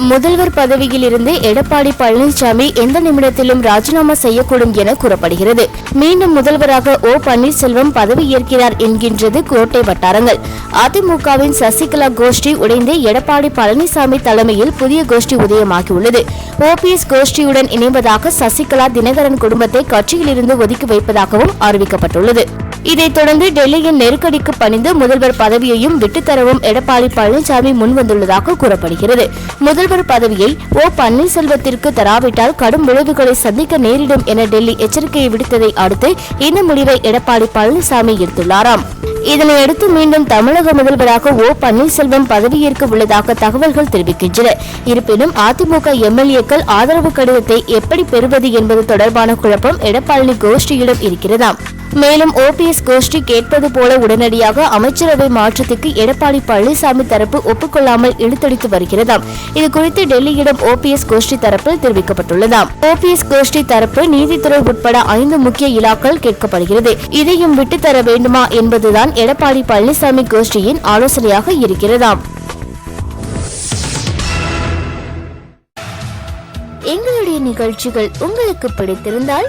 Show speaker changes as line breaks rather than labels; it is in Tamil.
முதல்வர் பதவியில் இருந்து எடப்பாடி பழனிசாமி எந்த நிமிடத்திலும் ராஜினாமா செய்யக்கூடும் என கூறப்படுகிறது. மீண்டும் முதல்வராக ஓ. பன்னீர்செல்வம் பதவி ஏற்கிறார் என்கின்றது கோட்டை வட்டாரங்கள். அதிமுகவின் சசிகலா கோஷ்டி உடைந்து எடப்பாடி பழனிசாமி தலைமையில் புதிய கோஷ்டி உதயமாகியுள்ளது. ஓபிஎஸ் கோஷ்டியுடன் இணைவதாக சசிகலா தினகரன் குடும்பத்தை கட்சியிலிருந்து ஒதுக்கி வைப்பதாகவும் அறிவிக்கப்பட்டுள்ளது. இதைத் தொடர்ந்து டெல்லியின் நெருக்கடிக்கு பணிந்து முதல்வர் பதவியையும் விட்டுத்தரவும் எடப்பாடி பழனிசாமி முன்வந்துள்ளதாக கூறப்படுகிறது. முதல்வர் பதவியை ஓ பன்னீர்செல்வத்திற்கு தராவிட்டால் கடும் விளைவுகளை சந்திக்க நேரிடும் என டெல்லி எச்சரிக்கையை விடுத்ததை அடுத்து இந்த முடிவை எடப்பாடி பழனிசாமி எடுத்துள்ளாராம். இதனையடுத்து மீண்டும் தமிழக முதல்வராக ஓ பன்னீர்செல்வம் பதவியேற்க உள்ளதாக தகவல்கள் தெரிவிக்கின்றன. இருப்பினும் அதிமுக எம்எல்ஏக்கள் ஆதரவு கடிதத்தை எப்படி பெறுவது என்பது தொடர்பான குழப்பம் எடப்பாடி கோஷ்டியிடம் இருக்கிறதாம். மேலும் ஓபிஎஸ் கோஷ்டி கேட்பது போல உடனடியாக அமைச்சரவை மாற்றத்துக்கு எடப்பாடி பழனிசாமி தரப்பு ஒப்புக்கொள்ளாமல் இழுத்தடித்து வருகிறதாம் இது குறித்து டெல்லியிடம் ஓபிஎஸ் கோஷ்டி தரப்பில் தெரிவிக்கப்பட்டுள்ளதாம். ஓபிஎஸ் கோஷ்டி தரப்பு நீதித்துறை உட்பட ஐந்து முக்கிய இலாக்கள் கேட்கப்படுகிறது. இதையும் விட்டுத்தர வேண்டுமா என்பதுதான் எடப்பாடி பழனிசாமி கோஷ்டியின் ஆலோசனையாக இருக்கிறதாம். எங்களுடைய நிகழ்ச்சிகள் உங்களுக்கு பிடித்திருந்தால்